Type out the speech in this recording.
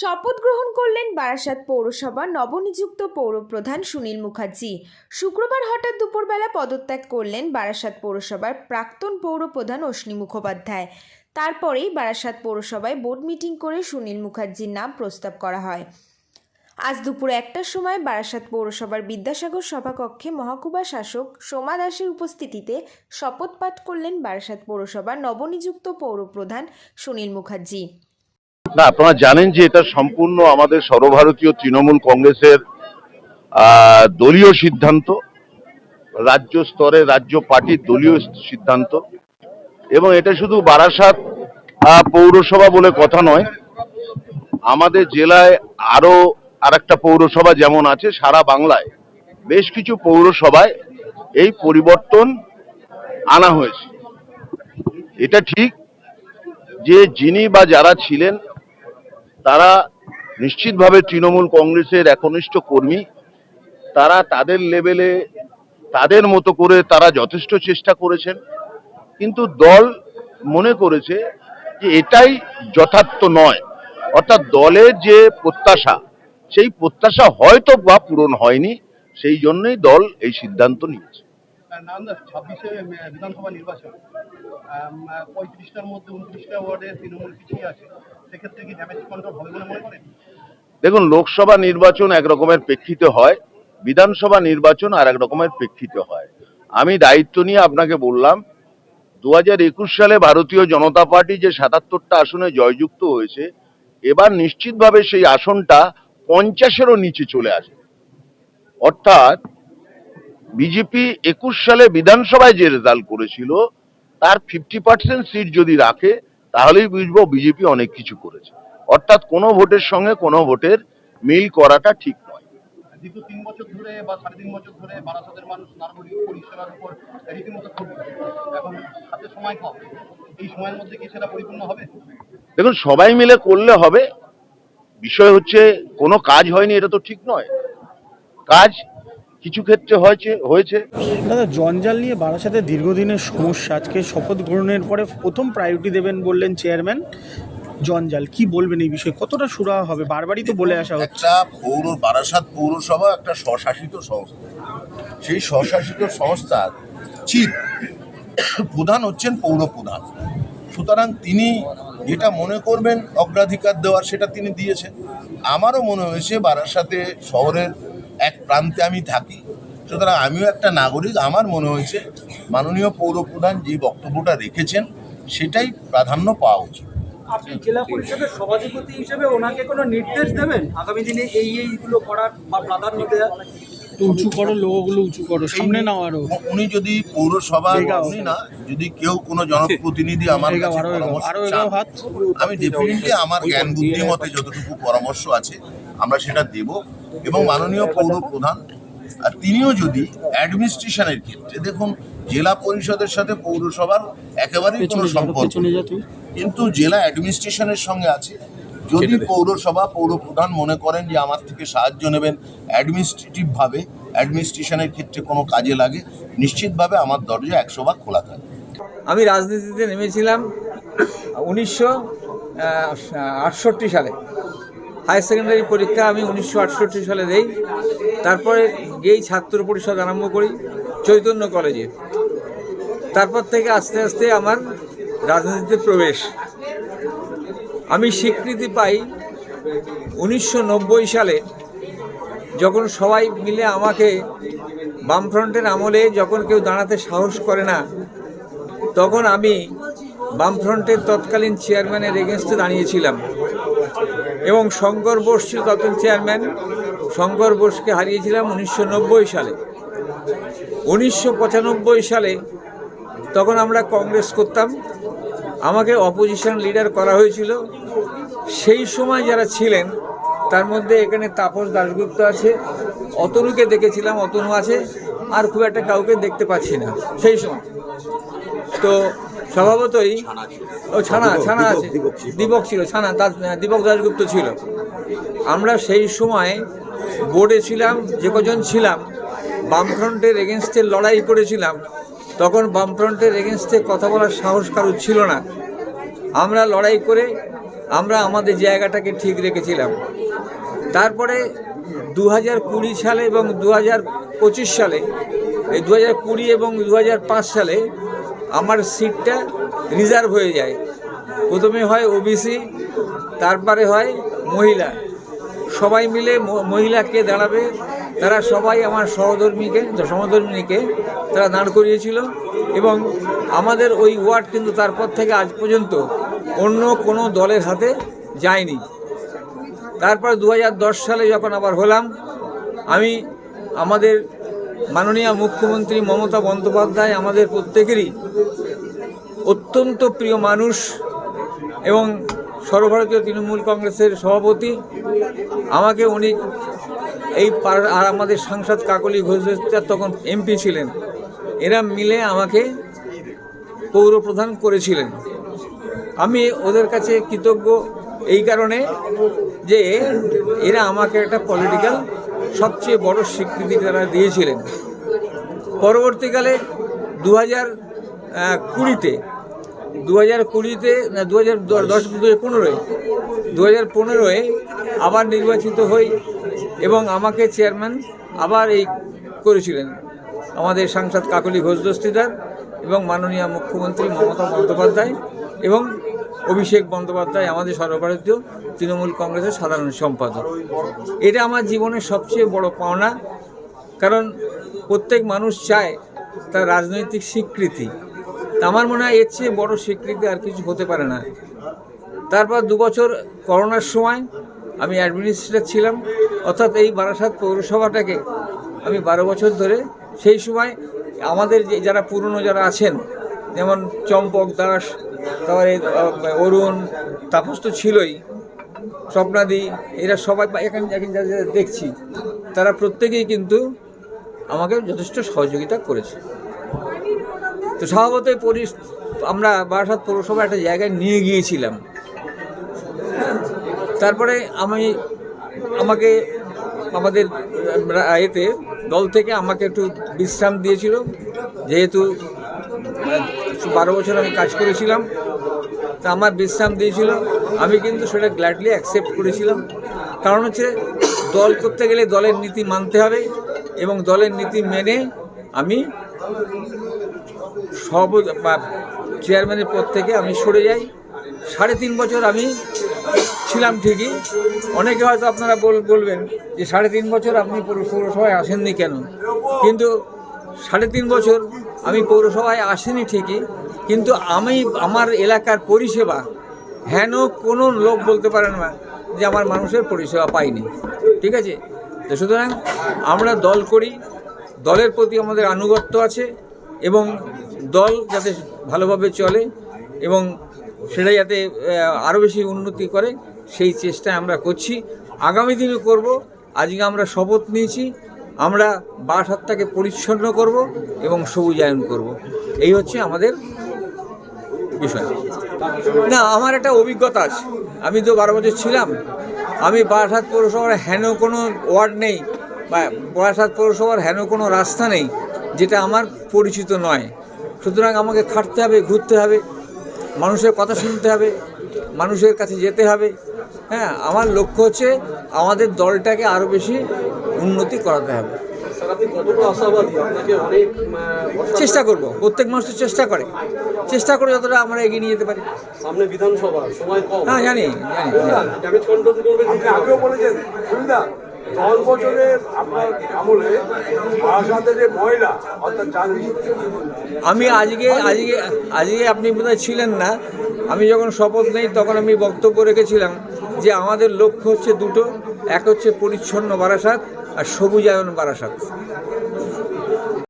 শপথ গ্রহণ করলেন বারাসাত পৌরসভা নবনিযুক্ত পৌরপ্রধান সুনীল মুখার্জি। শুক্রবার হঠাৎ দুপুরবেলা পদত্যাগ করলেন বারাসাত পৌরসভার প্রাক্তন পৌরপ্রধান অশ্নি মুখোপাধ্যায়। তারপরেই বারাসাত পৌরসভায় বোর্ড মিটিং করে সুনীল মুখার্জির নাম প্রস্তাব করা হয়। আজ দুপুর একটার সময় বারাসাত পৌরসভার বিদ্যাসাগর সভাকক্ষে মহকুমা শাসক সোমা দাসের উপস্থিতিতে শপথ পাঠ করলেন বারাসাত পৌরসভার নবনিযুক্ত পৌরপ্রধান সুনীল মুখার্জি। না, আপনারা জানেন যে এটা সম্পূর্ণ আমাদের সর্বভারতীয় তৃণমূল কংগ্রেসের দলীয় সিদ্ধান্ত, রাজ্য স্তরে রাজ্য পার্টির দলীয় সিদ্ধান্ত, এবং এটা শুধু বারাসাত পৌরসভা বলে কথা নয়, আমাদের জেলায় আরও আরেকটা পৌরসভা যেমন আছে, সারা বাংলায় বেশ কিছু পৌরসভায় এই পরিবর্তন আনা হয়েছে। এটা ঠিক যে যিনি বা যারা ছিলেন তারা নিশ্চিতভাবে তৃণমূল কংগ্রেসের একনিষ্ঠ কর্মী। তারা তাদের লেভেলে তাদের মতো করে তারা যথেষ্ট চেষ্টা করেছেন। কিন্তু দল মনে করেছে যে এটাই যথার্থ নয়। অর্থাৎ দলের যে প্রত্যাশা, সেই প্রত্যাশা হয়তো বা পূরণ হয়নি। সেই জন্যই দল এই সিদ্ধান্ত নিয়েছে। বিধানসভা নির্বাচন। পঁয়ত্রিশটার মধ্যে উনত্রিশটা ওয়ার্ডে তৃণমূল পিছিয়ে আছে। দেখুন, লোকসভা নির্বাচন এক রকমের প্রেক্ষিতে হয়, বিধানসভা নির্বাচন আর এক রকমের প্রেক্ষিতে হয়। আমি দায়িত্ব নিয়ে আপনাকে বললাম দু হাজার একুশ সালে ভারতীয় জনতা পার্টি যে সাতাত্তরটা আসনে জয়যুক্ত হয়েছে, এবার নিশ্চিতভাবে সেই আসনটা পঞ্চাশেরও নিচে চলে আসে। অর্থাৎ, বিজেপি একুশ সালে বিধানসভায় যে রেজাল্ট করেছিল, তার ফিফটি পার্সেন্ট সিট যদি রাখে তাহলেই বুঝব বিজেপি অনেক কিছু করেছে। অর্থাৎ কোনো ভোটের সঙ্গে কোনো ভোটের মিল করাটা ঠিক নয়। দীর্ঘ তিন বছর ধরে বা সাড়ে তিন বছর ধরে বারাসাতের মানুষ নাগরিক পরিষেবার উপর রীতিমতো এখন হাতে সময় কম। এই সময়ের মধ্যে কি সেটা পরিপূর্ণ হবে? দেখুন সবাই মিলে করলে হবে। বিষয় হচ্ছে কোনো কাজ হয়নি এটা তো ঠিক নয়। কাজ কিছু ক্ষেত্রে হয়েছে হয়েছে। দাদা জঞ্জাল নিয়ে বারাসাতে দীর্ঘদিনের সমস্যা। আজকে শপথ গ্রহণের পরে প্রথম প্রায়োরিটি দেবেন বললেন চেয়ারম্যান জঞ্জাল। কি বলবেন এই বিষয়ে? কতটা সুরা হবে? বারবারই তো বলে আসা হচ্ছে। একটা পৌর বারাসাত পৌরসভা একটা স্বশাসিত সংস্থা। সেই স্বশাসিত সংস্থার চিফ প্রধান হচ্ছেন পৌর প্রধান। সুতরাং তিনি যেটা মনে করবেন অগ্রাধিকার দেওয়ার সেটা তিনি দিয়েছেন। আমারও মনে হয়েছে বারাসাতে শহরের এক প্রান্তে আমি থাকি। সুতরাং আমিও একটা নাগরিক। আমার মনে হয়েছে মাননীয় পৌর প্রধান যে বক্তব্যটা রেখেছেন সেটাই প্রাধান্য পাওয়া উচিত। আপনি জেলা পরিষদের সভাধিপতি হিসেবে ওনাকে কোনো নির্দেশ দেবেন? আগামী দিনে এই এইগুলো করার বা প্রাধান্য দেওয়া তো উঁচু করো লোগোগুলো উঁচু করো সামনে নাও আরও। উনি যদি পৌরসভার এগাও। উনি না যদি কেউ কোনো জনপ্রতিনিধি আমার কাছে পরামর্শ। আমি ডেফিনেটলি আমার জ্ঞান বুদ্ধি মতে যতটুকু পরামর্শ আছে আমরা সেটা দেব। এবং মাননীয় পৌর প্রধান আর তিনিও যদি অ্যাডমিনিস্ট্রেশনের ক্ষেত্রে দেখুন জেলা পরিষদের সাথে পৌরসভার একেবারেই কোনো সম্পর্ক কিন্তু জেলা অ্যাডমিনিস্ট্রেশনের সঙ্গে আছে। যদি পৌরসভা পৌর প্রধান মনে করেন যে আমার থেকে সাহায্য নেবেন অ্যাডমিনিস্ট্রেটিভভাবে অ্যাডমিনিস্ট্রেশনের ক্ষেত্রে কোনো কাজে লাগে নিশ্চিতভাবে আমার দরজা একশো ভাগ খোলা থাকে আমি রাজনীতিতে নেমেছিলাম উনিশশো আটষট্টি সালে। হায়ার সেকেন্ডারি পরীক্ষা আমি উনিশশো আটষট্টি সালে দেই। তারপরে গেই ছাত্র পরিষদ আরম্ভ করি, চৈতন্য কলেজে। তারপর থেকে আস্তে আস্তে আমার রাজনীতিতে প্রবেশ। আমি স্বীকৃতি পাই উনিশশো নব্বই সালে, যখন সবাই মিলে আমাকে বামফ্রন্টের আমলে যখন কেউ দাঁড়াতে সাহস করে না, তখন আমি বামফ্রন্টের তৎকালীন চেয়ারম্যানের এগেনস্টে দাঁড়িয়েছিলাম। এবং শঙ্কর বোস ছিল তখন চেয়ারম্যান শঙ্কর বোসকে হারিয়েছিলাম উনিশশো নব্বই সালে। উনিশশো পঁচানব্বই সালে তখন আমরা কংগ্রেস করতাম। আমাকে অপোজিশন লিডার করা হয়েছিল। সেই সময় যারা ছিলেন, তার মধ্যে এখানে তাপস দাশগুপ্ত আছে, অতনুকে দেখেছিলাম, অতনু আছে, আর খুব একটা কাউকে দেখতে পাচ্ছি না, সেই সময়। তো স্বভাবতই ও ছানা ছানা আছে। দীপক ছিল। ছানা দাস দীপক দাশগুপ্ত ছিল। আমরা সেই সময় বোর্ডে ছিলাম যে কজন ছিলাম বামফ্রন্টের এগেনস্টে লড়াই করেছিলাম তখন বামফ্রন্টের এগেনস্টে কথা বলার সাহস কারও ছিল না। আমরা লড়াই করে আমরা আমাদের জায়গাটাকে ঠিক রেখেছিলাম। তারপরে দু হাজার কুড়ি সালে এবং দু হাজার পঁচিশ সালে এই দু হাজার কুড়ি এবং দু হাজার পাঁচ সালে আমার সিটটা রিজার্ভ হয়ে যায়। প্রথমে হয় ওবিসি তারপরে হয় মহিলা। সবাই মিলে মহিলাকে দাঁড়াবে। তারা সবাই আমার সহধর্মীকে সহধর্মিনীকে তারা দাঁড় করিয়েছিল এবং আমাদের ওই ওয়ার্ড কিন্তু তারপর থেকে আজ পর্যন্ত অন্য কোনো দলের হাতে যায়নি। তারপর দু হাজার দশ সালে যখন আবার হলাম, আমি আমাদের মাননীয় মুখ্যমন্ত্রী মমতা বন্দ্যোপাধ্যায় আমাদের প্রত্যেকেরই অত্যন্ত প্রিয় মানুষ এবং সর্বভারতীয় তৃণমূল কংগ্রেসের সভাপতি। আমাকে উনি এই আর আমাদের সাংসদ কাকলি ঘোষ তখন এমপি ছিলেন। এরা মিলে আমাকে পৌরপ্রধান করেছিলেন। আমি ওদের কাছে কৃতজ্ঞ এই কারণে যে এরা আমাকে একটা পলিটিক্যাল সবচেয়ে বড় স্বীকৃতি তারা দিয়েছিলেন। পরবর্তীকালে দু হাজার কুড়িতে দু হাজার কুড়িতে, না দু হাজার দশ দু হাজার পনেরোয় দু হাজার পনেরোয় আবার নির্বাচিত হই এবং আমাকে চেয়ারম্যান আবার এই করেছিলেন। আমাদের সাংসদ কাকলি ঘোষ দস্তিদার এবং মাননীয় মুখ্যমন্ত্রী মমতা বন্দ্যোপাধ্যায় এবং অভিষেক বন্দ্যোপাধ্যায় আমাদের সর্বভারতীয় তৃণমূল কংগ্রেসের সাধারণ সম্পাদক। এটা আমার জীবনের সবচেয়ে বড় পাওনা, কারণ প্রত্যেক মানুষ চায় তার রাজনৈতিক স্বীকৃতি। আমার মনে হয় এর চেয়ে বড় স্বীকৃতি আর কিছু হতে পারে না। তারপর দু বছর করোনার সময় আমি অ্যাডমিনিস্ট্রেটর ছিলাম, অর্থাৎ এই বারাসাত পৌরসভাটাকে আমি বারো বছর ধরে সেই সময় আমাদের যে যারা পুরনো যারা আছেন যেমন চম্পক দাস, তারপরে অরুণ, তাপস তো ছিলই, স্বপ্নাদি, এরা সবাই এখানে এখন যারা দেখছি, তারা প্রত্যেকেই কিন্তু আমাকে যথেষ্ট সহযোগিতা করেছে। তো স্বভাবতই পরি আমরা বারাসাত পৌরসভা একটা জায়গায় নিয়ে গিয়েছিলাম। তারপরে আমি আমাকে আমাদের এতে দল থেকে আমাকে একটু বিশ্রাম দিয়েছিল, যেহেতু বারো বছর আমি কাজ করেছিলাম। তা আমার বিশ্রাম দিয়েছিল। আমি কিন্তু সেটা গ্ল্যাডলি অ্যাকসেপ্ট করেছিলাম। কারণ হচ্ছে, দল করতে গেলে দলের নীতি মানতে হবে এবং দলের নীতি মেনে আমি সব চেয়ারম্যানের পদ থেকে আমি সরে যাই। সাড়ে তিন বছর আমি ছিলাম ঠিকই। অনেকে হয়তো আপনারা বল, বলবেন যে সাড়ে তিন বছর আপনি পৌর- পৌরসভায় আসেননি কেন? কিন্তু সাড়ে তিন বছর আমি পৌরসভায় আসিনি ঠিকই, কিন্তু আমি আমার এলাকার পরিষেবা, হেন কোনো লোক বলতে পারেন না যে আমার মানুষের পরিষেবা পাইনি, ঠিক আছে? তো সুতরাং আমরা দল করি, দলের প্রতি আমাদের আনুগত্য আছে এবং দল যাতে ভালোভাবে চলে এবং সেটা যাতে আরও বেশি উন্নতি করে, সেই চেষ্টা আমরা করছি। আগামী দিনে করব, আজকে আমরা শপথ নিয়েছি। আমরা বাসাতটাকে পরিচ্ছন্ন করব এবং সবুজায়ন করব। এই হচ্ছে আমাদের বিষয়। না, আমার একটা অভিজ্ঞতা আছে। আমি তো বারো বছর ছিলাম। আমি বারাসাত পৌরসভার হেন কোনো ওয়ার্ড নেই বা বারাসাত পৌরসভার হেন কোনো রাস্তা নেই যেটা আমার পরিচিত নয়। সুতরাং আমাকে খাটতে হবে, ঘুরতে হবে, মানুষের কথা শুনতে হবে, মানুষের কাছে যেতে হবে। হ্যাঁ আমার লক্ষ্য হচ্ছে আমাদের দলটাকে আরও বেশি উন্নতি করাতে হবে। চেষ্টা করব প্রত্যেক মানুষ তো চেষ্টা করে। চেষ্টা করে যতটা আমরা এগিয়ে নিয়ে যেতে পারি। সামনে বিধানসভা সময় কম। হ্যাঁ জানি জানি আগেও বলেছেন দশ বছরের আপনার আমলে যে মহিলা অর্থাৎ জানি আমি আজকে আজকে আজকে আপনি বোধহয় ছিলেন না। আমি যখন শপথ নেই তখন আমি বক্তব্য রেখেছিলাম। যে আমাদের লক্ষ্য হচ্ছে দুটো এক হচ্ছে পরিচ্ছন্ন বারাসাত আর সবুজায়ন বারাসাত।